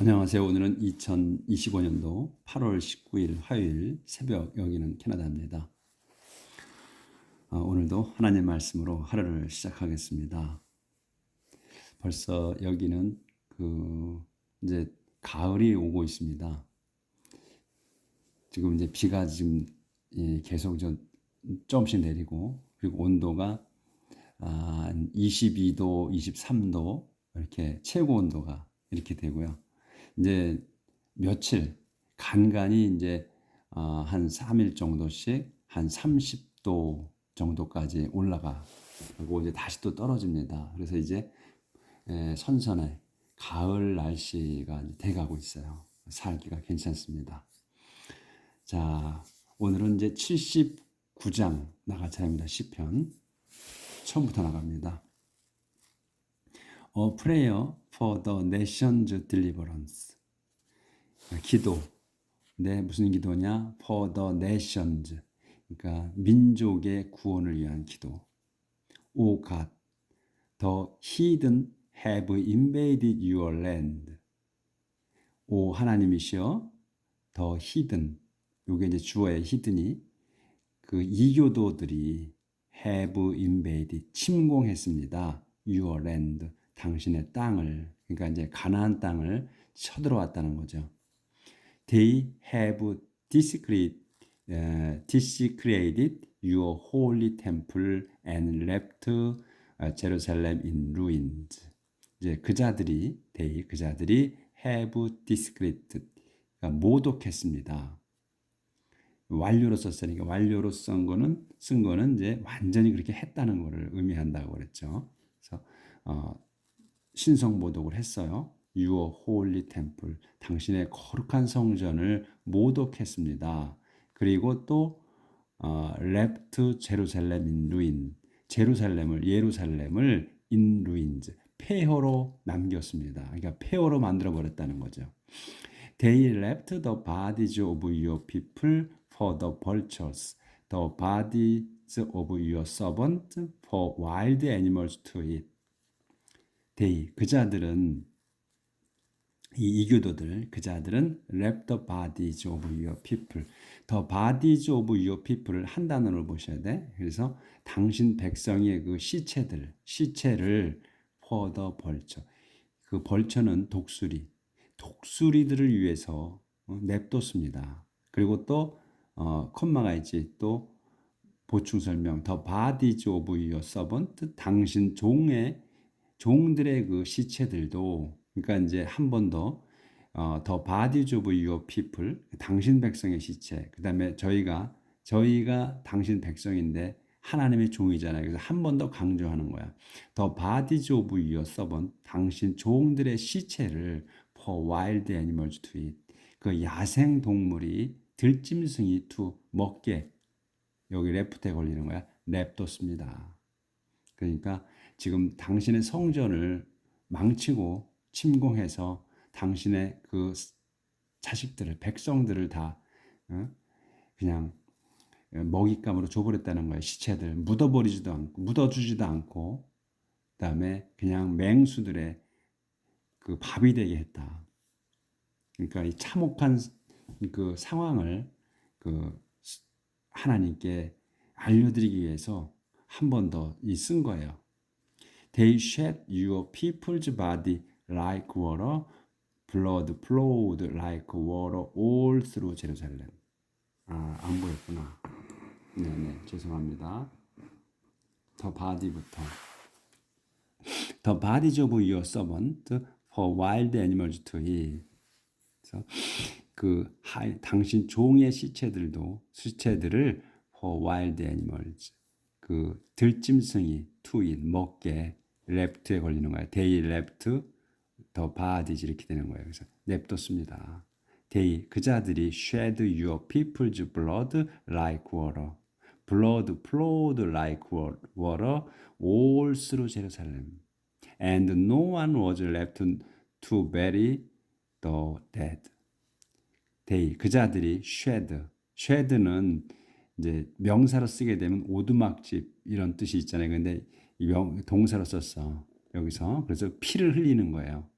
안녕하세요. 오늘은 2025년도 8월 19일 화요일 새벽 여기는 캐나다입니다. 아, 오늘도 하나님 말씀으로 하루를 시작하겠습니다. 벌써 여기는 그 이제 가을이 오고 있습니다. 지금 이제 비가 지금 예, 계속 좀 조금씩 내리고 그리고 온도가 아, 22도, 23도 이렇게 최고 온도가 이렇게 되고요. 이제 며칠 간간히 이제 어, 한 3일 정도씩 한 30도 정도까지 올라가 그리고 이제 다시 또 떨어집니다. 그래서 이제 에, 선선해 가을 날씨가 돼가고 있어요. 살기가 괜찮습니다. 자, 오늘은 이제 79장 나갈 차례입니다. 시편 처음부터 나갑니다. A prayer for the nation's deliverance. 기도. 네, 무슨 기도냐? For the nations. 그러니까 민족의 구원을 위한 기도. O God, the heathen have invaded your land. 오 하나님이시여, the heathen. 요게 이제 주어의 히든이 그 이교도들이 have invaded 침공했습니다. your land. 당신의 땅을 그러니까 이제 가나안 땅을 쳐들어왔다는 거죠. They have desecrated, uh, your holy temple and left uh, Jerusalem in ruins. 이제 그자들이 they 그자들이 have desecrated 그러니까 모독했습니다. 완료로 썼으니까 완료로 쓴 거는 쓴 거는 이제 완전히 그렇게 했다는 것을 의미한다고 그랬죠. 그래서 어, 신성 모독을 했어요. Your holy temple, 당신의 거룩한 성전을 모독했습니다. 그리고 또 어, left Jerusalem in ruin, 제루살렘을 예루살렘을 in ruins, 폐허로 남겼습니다. 그러니까 폐허로 만들어 버렸다는 거죠. They left the bodies of your people for the vultures, the bodies of your servants for wild animals to eat. They 그자들은 이 이교도들 그 자들은 left the bodies of your people. the bodies of your people을 한 단어로 보셔야 돼. 그래서 당신 백성의 그 시체들 시체를 the vulture. 그 벌처는 독수리. 독수리들을 위해서 냅뒀습니다. 그리고 또 어, 콤마가 있지. 또 보충 설명. The bodies of your servant. 당신 종의 종들의 그 시체들도 그러니까 이제 한 번더 어, 더 bodies of your people 당신 백성의 시체 그다음에 저희가 저희가 당신 백성인데 하나님의 종이잖아요. 그래서 한 번 더 강조하는 거야. 더 bodies of your servant 당신 종들의 시체를 for wild animals to eat 그 야생 동물이 들짐승이 to 먹게 여기 레프트에 걸리는 거야. 냅뒀습니다. 그러니까 지금 당신의 성전을 망치고 침공해서 당신의 그 자식들을 백성들을 다 어? 그냥 먹잇감으로 줘버렸다는 거예요. 시체들 묻어버리지도 않고 묻어주지도 않고 그다음에 그냥 맹수들의 그 밥이 되게 했다. 그러니까 이 참혹한 그 상황을 그 하나님께 알려드리기 위해서 한 번 더 이 쓴 거예요. They shed your people's body like water, blood flowed like water all through Jerusalem. 아, 안 보였구나. 네네, 죄송합니다. 더 바디부터. The bodies of your servant for wild animals to eat. 그래서 그 하, 당신 종의 시체들도 시체들을 for wild animals 그 들짐승이 eat 먹게 left에 걸리는 거예요. They left the bodies 이렇게 되는 거예요. 그래서 냅뒀습니다. They 그자들이 shed your people's blood like water. Blood flowed like water all through Jerusalem. And no one was left to bury the dead. They 그자들이 shed. shed는 이제 명사로 쓰게 되면 오두막집 이런 뜻이 있잖아요. 근데 동사로 썼어. 여기서. 그래서 피를 흘리는 거예요.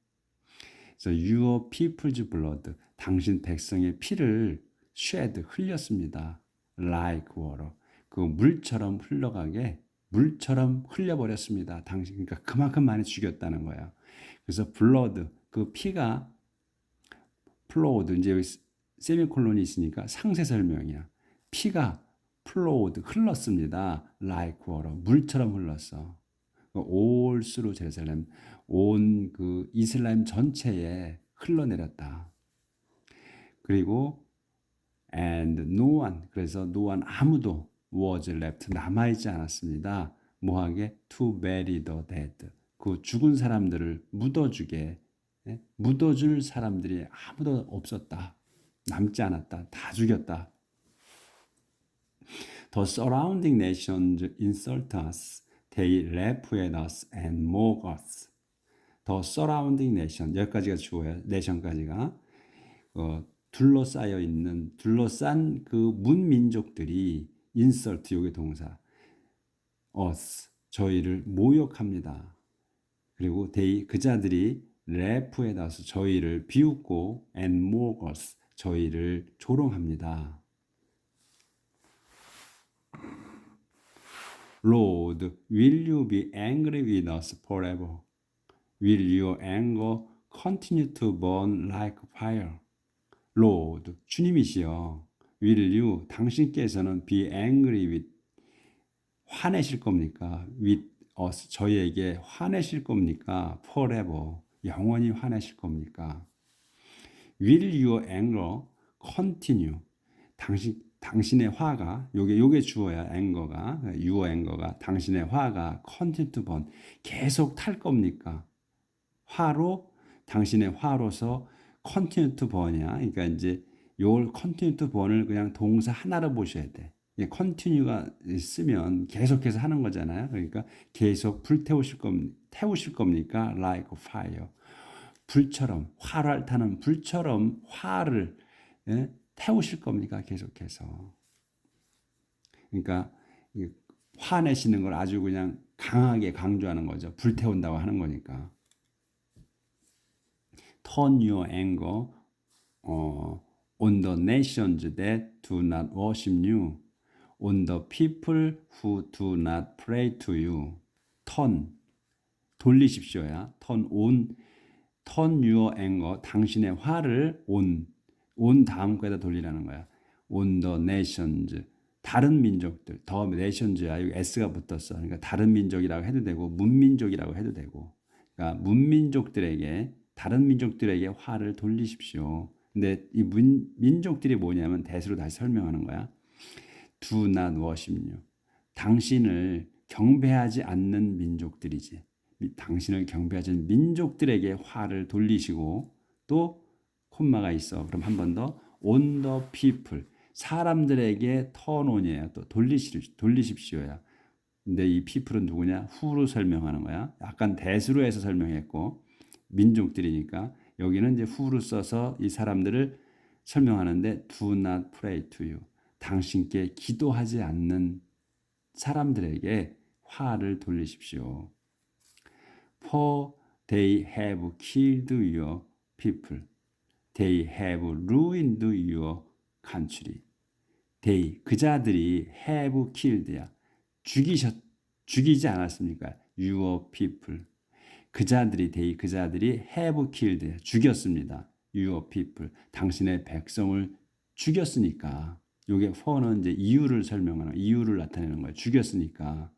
그래서 your people's blood 당신 백성의 피를 shed 흘렸습니다. like water 그 물처럼 흘러가게 물처럼 흘려버렸습니다. 당신 그러니까 그만큼 많이 죽였다는 거예요. 그래서 blood 그 피가 flowed 이제 여기 세미콜론이 있으니까 상세 설명이야. 피가 flowed 흘렀습니다. like water 물처럼 흘렀어. all through 제루살렘 온 그 이슬람 전체에 흘러내렸다. 그리고 and no one 그래서 no one 아무도 was left 남아 있지 않았습니다. 뭐하게 to bury the dead 그 죽은 사람들을 묻어주게 예? 묻어줄 사람들이 아무도 없었다. 남지 않았다. 다 죽였다. The surrounding nations insult us. They laugh at us and mock us. The surrounding nation 여기까지가 주어요. nation까지가 어, 둘러싸여 있는 둘러싼 그 문민족들이 insult 요게 동사 us 저희를 모욕합니다. 그리고 they 그자들이 래프에 나서 저희를 비웃고 and mock us 저희를 조롱합니다. Lord, will you be angry with us forever? Will your anger continue to burn like fire? Lord, 주님이시여, will you, 당신께서는 be angry with, 화내실 겁니까? with us, 저희에게 화내실 겁니까? forever, 영원히 화내실 겁니까? Will your anger continue? 당신 당신의 화가 요게 요게 주어야 앵거가 your 앵거가 당신의 화가 to burn 계속 탈 겁니까? 화로 당신의 화로서 to burn이야. 그러니까 이제 요 continue to burn을 그냥 동사 하나로 보셔야 돼. 이 continue가 쓰면 계속해서 하는 거잖아요. 그러니까 계속 불태우실 겁 태우실 겁니까? like fire. 불처럼 화를 타는 불처럼 화를 예? 태우실 겁니까? 계속해서. 그러니까 화내시는 걸 아주 그냥 강하게 강조하는 거죠. 불태운다고 하는 거니까. Turn your anger 어, on the nations that do not worship you, on the people who do not pray to you. Turn 돌리십시오야. Turn on turn your anger 당신의 화를 on 온 다음 거에다 돌리라는 거야. on the nations 다른 민족들 더 nations야 여기 s가 붙었어. 그러니까 다른 민족이라고 해도 되고 문민족이라고 해도 되고. 그러니까 문민족들에게 다른 민족들에게 화를 돌리십시오. 근데 이 문, 민족들이 뭐냐면 대수로 다시 설명하는 거야. Do not worship you. 당신을 경배하지 않는 민족들이지. 당신을 경배하지 않는 민족들에게 화를 돌리시고 또 콤마가 있어. 그럼 한 번 더 on the people 사람들에게 턴온이에요. 또 돌리시 돌리십시오야. 근데 이 people은 누구냐? 후로 설명하는 거야. 약간 대수로 해서 설명했고 민족들이니까 여기는 이제 후로 써서 이 사람들을 설명하는데 do not pray to you. 당신께 기도하지 않는 사람들에게 화를 돌리십시오. For they have killed your people. They have ruined your country. They 그자들이 have killed야. 죽이셨 죽이지 않았습니까? Your people. 그자들이 they 그자들이 have killed 죽였습니다. Your people. 당신의 백성을 죽였으니까. 요게 for는 이제 이유를 설명하는 이유를 나타내는 거예요. 죽였으니까.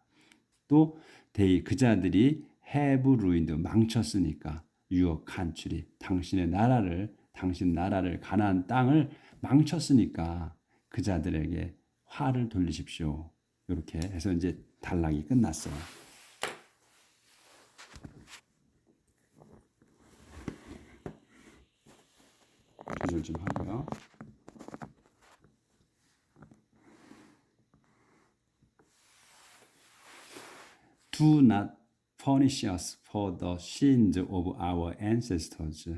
또 they 그자들이 have ruined 망쳤으니까. Your country. 당신의 나라를 당신 나라를 가나안 땅을 망쳤으니까 그 자들에게 화를 돌리십시오. 이렇게 해서 이제 단락이 끝났어요. 조절 좀 하고요. Do punish us for the sins of our ancestors.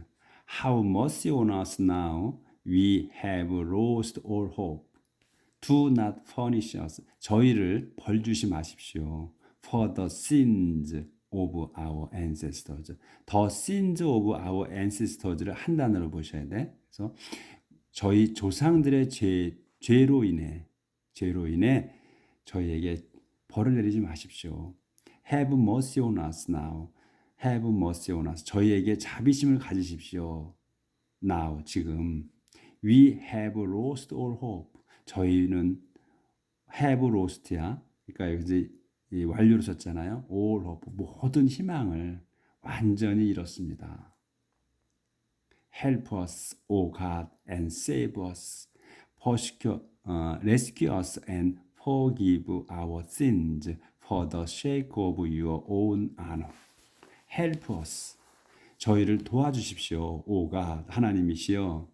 Have mercy on us now. We have lost all hope. Do not punish us. 저희를 벌 주시 마십시오. For the sins of our ancestors. The sins of our ancestors,를 한 단어로 보셔야 돼. 그래서 저희 조상들의 죄 죄로 인해 죄로 인해 저희에게 벌을 내리지 마십시오. Have mercy on us now. Have mercy on us. 저희에게 자비심을 가지십시오. Now 지금 we have lost all hope. 저희는 have lost야. 그러니까 이제 이 완료로 썼잖아요. all hope 모든 희망을 완전히 잃었습니다. Help us, O God, and save us. Persecute, 어, rescue us and forgive our sins for the sake of your own honor. Help us. 저희를 도와주십시오. God, 하나님이시여.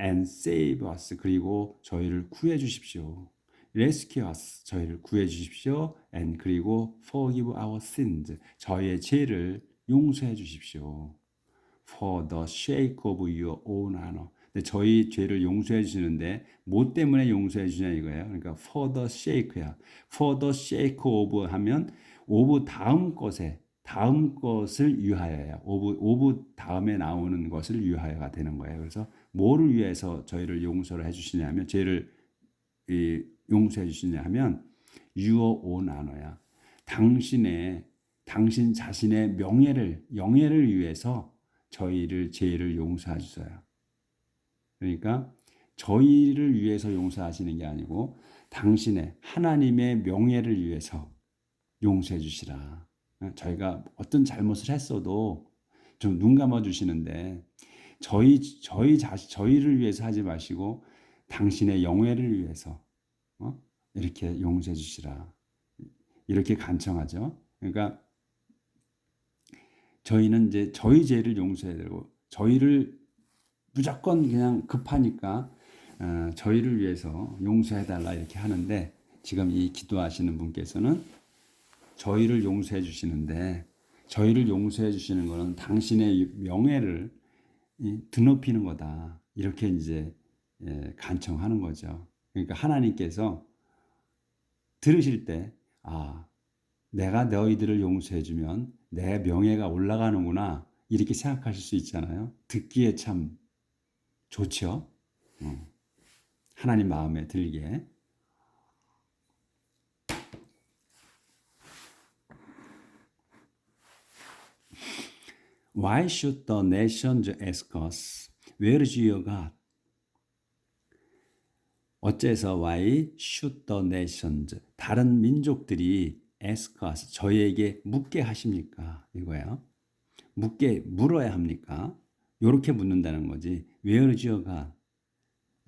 And save us. 그리고 저희를 구해 주십시오. Rescue us. 저희를 구해 주십시오. And 그리고 forgive our sins. 저희의 죄를 용서해 주십시오. For the sake of your own honor. 저희 죄를 용서해 주시는데 뭐 때문에 용서해 주냐 이거예요. 그러니까 for the sake야. For the sake of 하면 of 다음 것에 다음 것을 위하여야. of of 다음에 나오는 것을 위하여가 되는 거예요. 그래서 뭐를 위해서 저희를 용서를 해 주시냐면 죄를 이, 용서해 주시냐 하면 your own honor야. 당신의 당신 자신의 명예를 영예를 위해서 저희를 죄를 용서해 주세요. 그러니까 저희를 위해서 용서하시는 게 아니고 당신의 하나님의 명예를 위해서 용서해 주시라. 저희가 어떤 잘못을 했어도 좀 눈 감아 주시는데 저희 저희 자신 저희를 위해서 하지 마시고 당신의 영예를 위해서 어? 이렇게 용서해 주시라. 이렇게 간청하죠. 그러니까 저희는 이제 저희 죄를 용서해야 되고 저희를 무조건 그냥 급하니까 어, 저희를 위해서 용서해 달라 이렇게 하는데 지금 이 기도하시는 분께서는 저희를 용서해 주시는데 저희를 용서해 주시는 것은 당신의 명예를 드높이는 거다 이렇게 이제 예, 간청하는 거죠. 그러니까 하나님께서 들으실 때 아, 내가 너희들을 용서해 주면 내 명예가 올라가는구나 이렇게 생각하실 수 있잖아요. 듣기에 참 좋죠. 어. 하나님 마음에 들게. Why should the nations ask us, Where is your God? 어째서 why should the nations 다른 민족들이 ask us 저희에게 묻게 하십니까? 이거예요. 묻게 물어야 합니까? 요렇게 묻는다는 거지. Where is your God?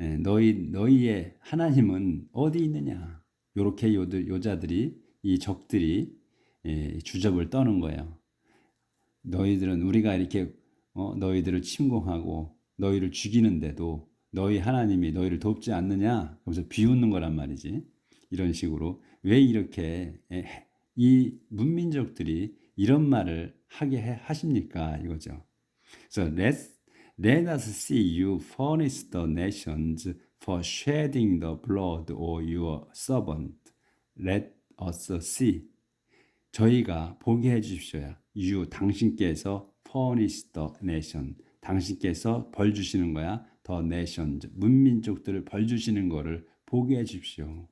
예, 너희 너희의 하나님은 어디 있느냐? 요렇게 요들 요자들이 이 적들이 예, 주접을 떠는 거예요. 너희들은 우리가 이렇게 어, 너희들을 침공하고 너희를 죽이는데도 너희 하나님이 너희를 돕지 않느냐? 그래서 비웃는 거란 말이지. 이런 식으로 왜 이렇게 예, 이 문민족들이 이런 말을 하게 하십니까? 이거죠. 그래서 let, let us see you furnish the nations for shedding the blood of your servant. Let us see. 저희가 보게 해 주십시오. You 당신께서 furnish the nation. 당신께서 벌 주시는 거야. The nations. 문민족들을 벌 주시는 거를 보게 해 주십시오.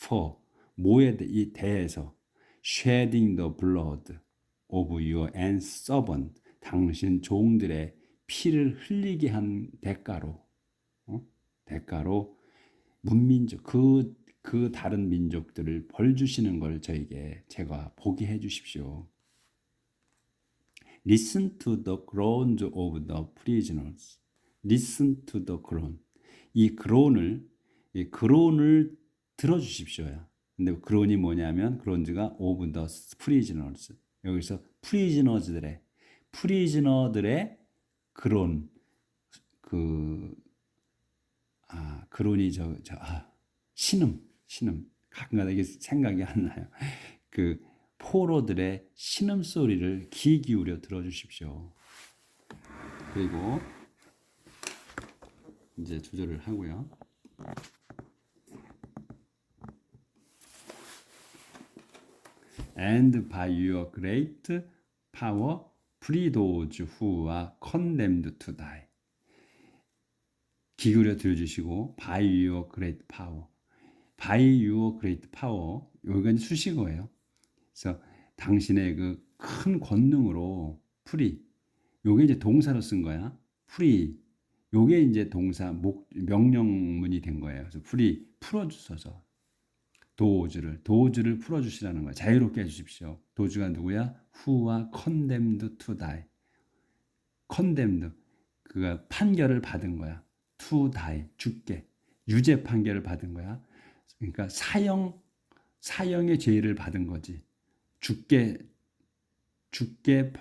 For 뭐에 이 대해서 shedding the blood of your and servant. 당신 종들의 피를 흘리게 한 대가로 어? 대가로 문민족 그, 그 다른 민족들을 벌 주시는 걸 저에게 제가 보게 해 주십시오. Listen to the groans of the prisoners. Listen to the groan. 이 groan을 이 groan을 들어 주십시오야. 근데 groan이 뭐냐면 groans가 of the prisoners. 여기서 prisoners들의 프리즈너들의 그런 그 아, 그론이 저, 저 아, 신음, 신음. 가끔가다 이게 생각이 안 나요. 그 포로들의 신음 소리를 귀 기울여 들어주십시오. 그리고 이제 조절을 하고요. your great power free those who are condemned to die. 기울여 들어주시고 by your great power. By your great power. 여기가 수식어예요. 그래서 당신의 그 큰 권능으로 free. 요게 이제 동사로 쓴 거야. free. 요게 이제 동사 목 명령문이 된 거예요. 그래서 free 풀어 주셔서 도주를 도주를 풀어 주시라는 거예요. 자유롭게 해 주십시오. 도주가 누구야? who와 condemned to die. condemned 그가 판결을 받은 거야. to die 죽게 유죄 판결을 받은 거야. 그러니까 사형 사형의 죄를 받은 거지. 죽게 죽게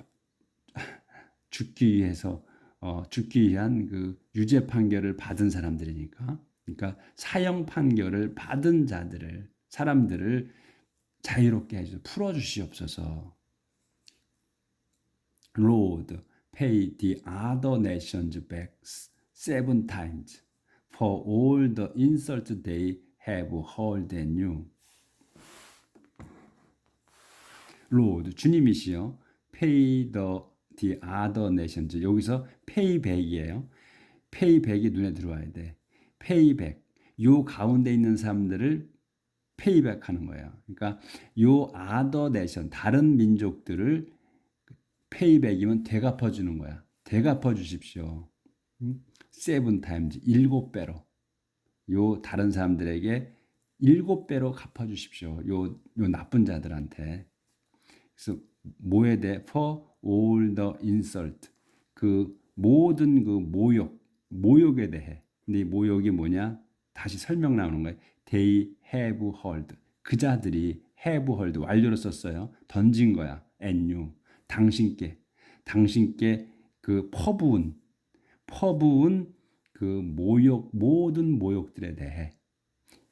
죽기 위해서 어, 죽기 위한 그 유죄 판결을 받은 사람들이니까. 그러니까 사형 판결을 받은 자들을 사람들을 자유롭게 해줘 풀어 주시옵소서. Lord, pay the other nations back seven times for all the insult they have hurled at you. Lord, 주님이시여, pay the, the other nations. 여기서 pay back이에요. pay back이 눈에 들어와야 돼. pay back. 요 가운데 있는 사람들을 페이백 하는 거예요. 그러니까 요 other nation, 다른 민족들을 페이백이면 되갚아 주는 거야. 되갚아 주십시오. seven times, 일곱 배로. 요 다른 사람들에게 일곱 배로 갚아 주십시오. 요, 요 나쁜 자들한테. 그래서 뭐에 대해 for all the insult. 그 모든 그 모욕, 모욕에 대해. 근데 이 모욕이 뭐냐? 다시 설명 나오는 거예요. They have heard. 그 자들이 have heard 완료로 썼어요. 던진 거야. and you. 당신께 당신께 그 퍼부은 퍼부은 그 모욕 모든 모욕들에 대해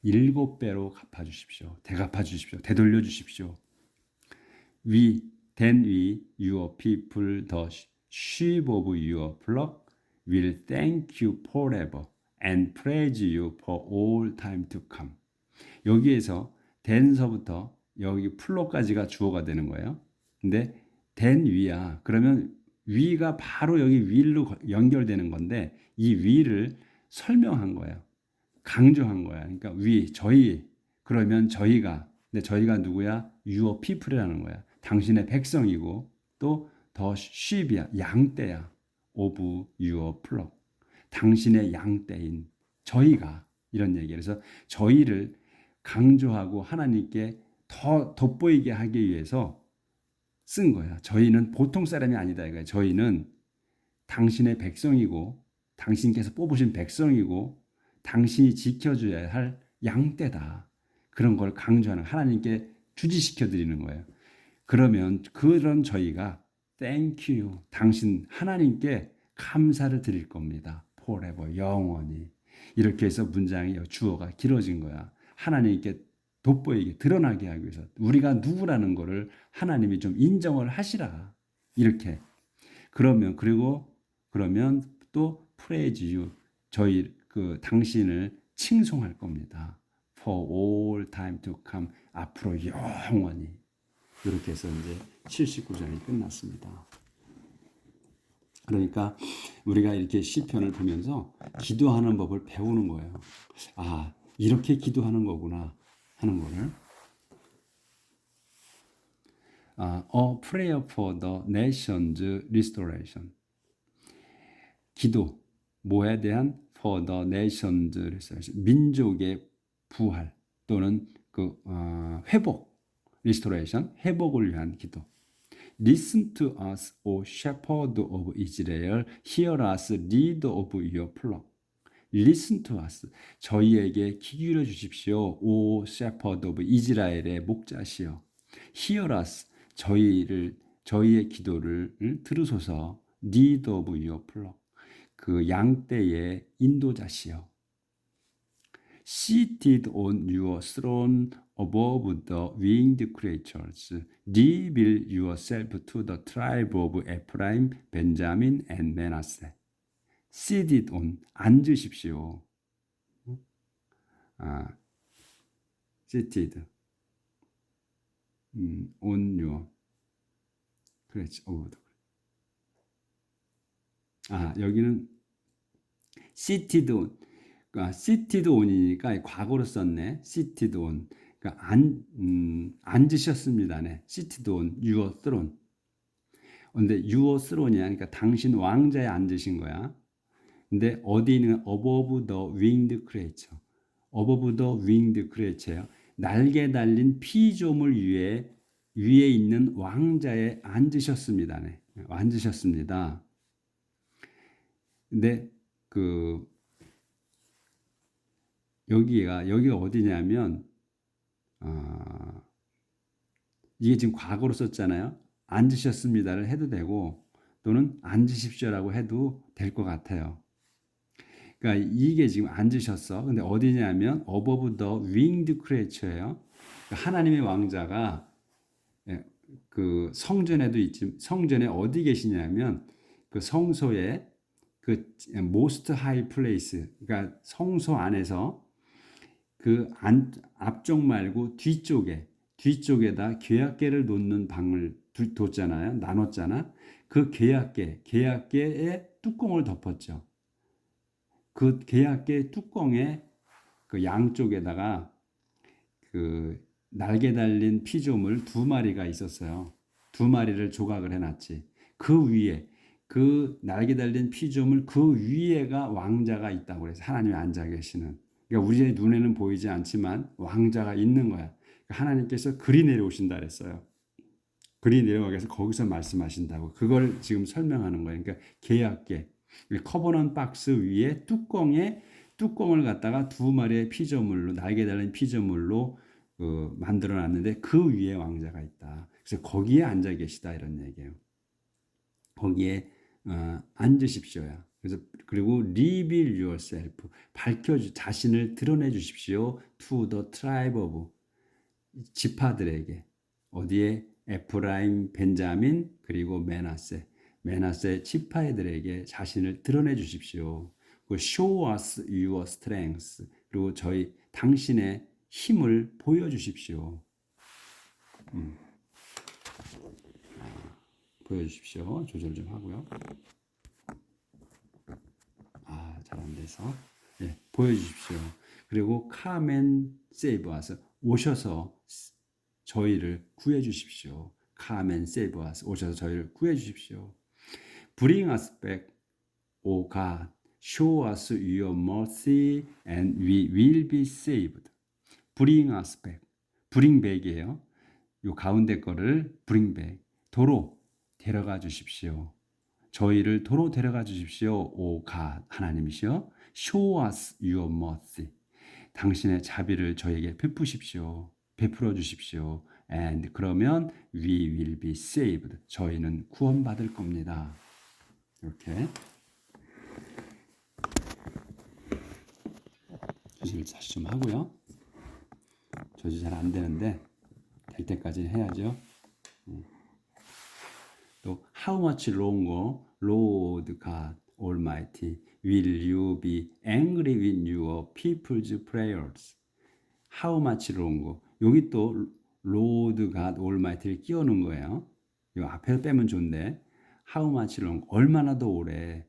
일곱 배로 갚아 주십시오. 되갚아 주십시오. 되돌려 주십시오. We then we your people the sheep of your flock will thank you forever and praise you for all time to come. 여기에서 den서부터 여기 플로까지가 주어가 되는 거예요. 근데 된 위야. 그러면 위가 바로 여기 위로 연결되는 건데 이 위를 설명한 거예요. 강조한 거야. 그러니까 위 저희 그러면 저희가 근데 저희가 누구야? 유어 피플이라는 거야. 당신의 백성이고 또더 쉽이야. 양떼야. 오브 유어 플럭. 당신의 양떼인 저희가 이런 얘기. 그래서 저희를 강조하고 하나님께 더 돋보이게 하기 위해서 쓴 거야. 저희는 보통 사람이 아니다 이거야. 저희는 당신의 백성이고 당신께서 뽑으신 백성이고 당신이 지켜줘야 할 양떼다. 그런 걸 강조하는 하나님께 주지시켜 드리는 거예요. 그러면 그런 저희가 thank you 당신 하나님께 감사를 드릴 겁니다. forever 영원히 이렇게 해서 문장이 주어가 길어진 거야. 하나님께 돋보이게 드러나게 하기 위해서 우리가 누구라는 것을 하나님이 좀 인정을 하시라 이렇게 그러면 그리고 그러면 또 you 저희 그 당신을 칭송할 겁니다. For all time to come 앞으로 영원히 이렇게 해서 이제 79장이 끝났습니다. 그러니까 우리가 이렇게 시편을 보면서 기도하는 법을 배우는 거예요. 아 이렇게 기도하는 거구나 하는 거를. 아, a prayer for the nation's restoration. 기도 뭐에 대한 for the nation's restoration. 민족의 부활 또는 그 어, 회복 restoration 회복을 위한 기도. Listen to us, O shepherd of Israel. Hear us, lead of your flock. Listen to us. 저희에게 귀 기울여 주십시오. 오 shepherd of 이스라엘의 목자시여. Hear us. 저희를 저희의 기도를 들으소서. Lead of your flock. 그 양떼의 인도자시여. Seated on your throne above the winged creatures, reveal yourself to the tribe of Ephraim, Benjamin, and Manasseh. Seated on 앉으십시오. 아, seated. 음, on your 그렇지. over the 아, 여기는 seated on. 그러니까 seated on이니까 과거로 썼네. seated on. 그러니까 안, 음, 앉으셨습니다네. seated on your throne. 근데 your throne이야. 그러니까 당신 왕자에 앉으신 거야. 근데 어디 있는 above the winged creature. above the winged creature예요. 날개 달린 피조물 위에 위에 있는 왕자에 앉으셨습니다 네. 앉으셨습니다. 근데 그 여기가 여기가 어디냐면 아 이게 지금 과거로 썼잖아요. 앉으셨습니다를 해도 되고 또는 앉으십시오라고 해도 될 것 같아요. 그러니까 이게 지금 앉으셨어. 근데 어디냐면 above the winged creature예요. 하나님의 왕자가 예, 그 성전에도 있지 성전에 어디 계시냐면 그 성소에 그 most high place 그러니까 성소 안에서 그 안, 앞쪽 말고 뒤쪽에 뒤쪽에다 계약계를 놓는 방을 두- 뒀잖아요. 나눴잖아. 그 계약계 계약계에 뚜껑을 덮었죠. 그 계약계 뚜껑에 그 양쪽에다가 그 날개 달린 피조물 두 마리가 있었어요. 두 마리를 조각을 해놨지. 그 위에 그 날개 달린 피조물 그 위에가 왕자가 있다고 그래서 하나님이 앉아 계시는. 그러니까 우리의 눈에는 보이지 않지만 왕자가 있는 거야. 그러니까 하나님께서 그리 내려오신다 그랬어요. 그리 내려와서 거기서 말씀하신다고. 그걸 지금 설명하는 거예요. 그러니까 계약계. 커버넌 박스 위에 뚜껑에 뚜껑을 갖다가 두 마리의 피조물로 날개 달린 피조물로 그 만들어 놨는데 그 위에 왕자가 있다. 그래서 거기에 앉아 계시다 이런 얘기예요. 거기에 어, 앉으십시오야. 그래서 그리고 reveal yourself 밝혀 주 자신을 드러내 주십시오 to the tribe 지파들에게 어디에 에프라임, 벤자민 그리고 메나세 메나세 지파들에게 자신을 드러내 주십시오. 그 show us your strength 그리고 저희 당신의 힘을 보여 주십시오. 음. 아, 보여 주십시오. 조절 좀 하고요. 아, 잘 안 돼서. 예, 보여 주십시오. 그리고 and save us. 오셔서 저희를 구해 주십시오. and save us. 오셔서 저희를 구해 주십시오. Bring us back, O God. Show us your mercy and we will be saved. Bring us back. Bring back이에요. 요 가운데 거를 bring back. 도로 데려가 주십시오. 저희를 도로 데려가 주십시오. 오 God 하나님이시여. Show us your mercy. 당신의 자비를 저에게 베푸십시오. 베풀어 주십시오. And 그러면 we will be saved. 저희는 구원받을 겁니다. 이렇게 조지를 다시 좀 하고요. 조지 잘 안 되는데 될 때까지 해야죠. 음. 또 how much longer, Lord God Almighty, will you be angry with your people's prayers? How much longer? 여기 또 Lord God Almighty를 끼워놓은 거예요. 이 앞에 빼면 좋은데 how much longer? 얼마나 더 오래?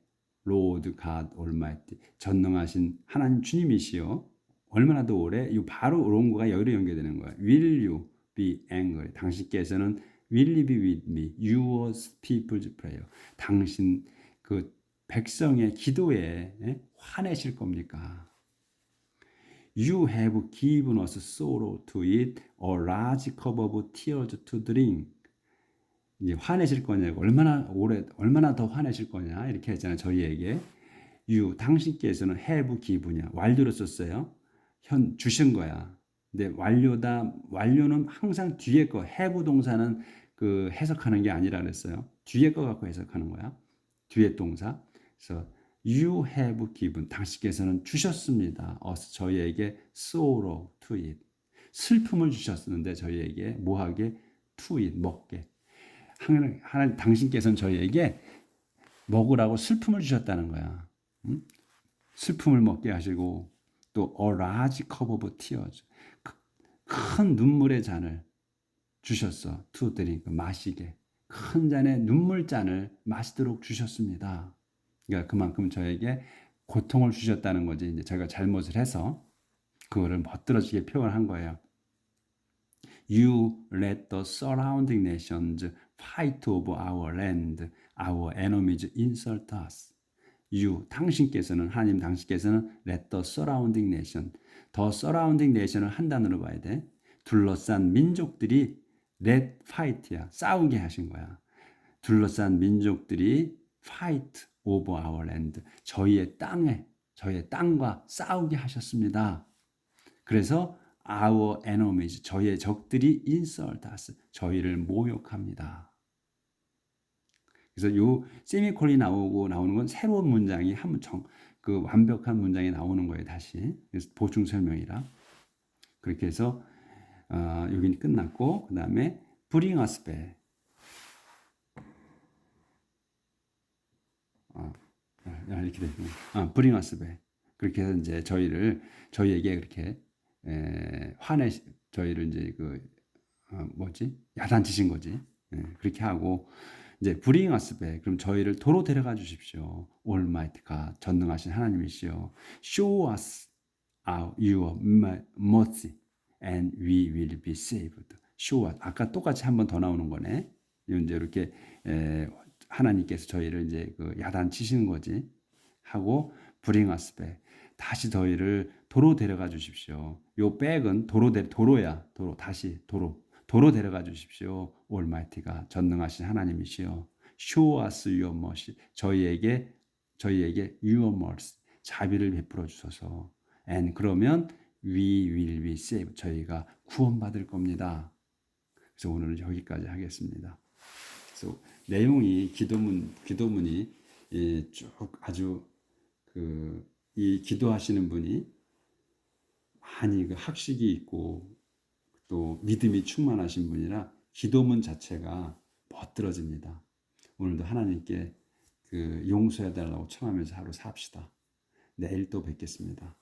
Lord God Almighty 전능하신 하나님 주님이시요. 얼마나 더 오래? 이 바로 롱고가 여기로 연결되는 거예요. Will you be angry? 당신께서는 Will you be with me? Your people's prayer. 당신 그 백성의 기도에 예? 화내실 겁니까? You have given us sorrow to eat, a large cup of tears to drink. 이제 화내실 거냐고 얼마나 오래 얼마나 더 화내실 거냐 이렇게 했잖아요 저희에게. you 당신께서는 have given이야 완료로 썼어요? 현 주신 거야. 근데 완료다 완료는 항상 뒤에 거 have 동사는 그 해석하는 게 아니라 그랬어요. 뒤에 거 갖고 해석하는 거야. 뒤에 동사. 그래서 you have given 당신께서는 주셨습니다. us 저희에게 sorrow to eat 슬픔을 주셨는데 저희에게 뭐하게? to eat 먹게 하나님, 하나님 당신께서는 저희에게 먹으라고 슬픔을 주셨다는 거야. 응? 슬픔을 먹게 하시고 또 a large cup of tears 큰 눈물의 잔을 주셨어. 투 드링크 마시게 큰 잔의 눈물 잔을 마시도록 주셨습니다. 그러니까 그만큼 저에게 고통을 주셨다는 거지. 이제 제가 잘못을 해서 그거를 멋들어지게 표현한 거예요. You let the surrounding nations fight over our land. Our enemies insult us. You, 당신께서는 하나님 당신께서는 let the surrounding nation, the surrounding nation을 한 단어로 봐야 돼. 둘러싼 민족들이 let fight야, 싸우게 하신 거야. 둘러싼 민족들이 fight over our land, 저희의 땅에, 저희의 땅과 싸우게 하셨습니다. 그래서 our enemies, 저희의 적들이 insult us, 저희를 모욕합니다. 그래서 요 세미콜이 나오고 나오는 건 새로운 문장이 한그 완벽한 문장이 나오는 거예요 다시. 그래서 보충 설명이라. 그렇게 해서 어, 여기는 끝났고 그 다음에 bring us back. 아, 아, 이렇게 되고 아, bring us back. 그렇게 해서 이제 저희를 저희에게 그렇게 에, 화내 저희를 이제 그 어, 뭐지? 야단치신 거지. 예, 그렇게 하고 이제 us back. 그럼 저희를 도로 데려가 주십시오. Almighty가 전능하신 하나님이시여. Show us our your mercy and we will be saved. Show us. 아까 똑같이 한 번 더 나오는 거네. 이제 이렇게 에, 하나님께서 저희를 이제 그 야단 치시는 거지. 하고 bring. 다시 저희를 도로 데려가 주십시오. 요 백은 도로 데 도로야. 도로 다시 도로. 도로 데려가 주십시오. 올마이티가 전능하신 하나님이시여. Show us your mercy. 저희에게 저희에게 your mercy. 자비를 베풀어 주소서. And 그러면 we will be saved. 저희가 구원받을 겁니다. 그래서 오늘은 여기까지 하겠습니다. 그래서 내용이 기도문 기도문이 예, 쭉 아주 그 이 기도하시는 분이 많이 그 학식이 있고 또 믿음이 충만하신 분이라 기도문 자체가 멋들어집니다. 오늘도 하나님께 그 용서해 달라고 청하면서 하루 삽시다. 내일 또 뵙겠습니다.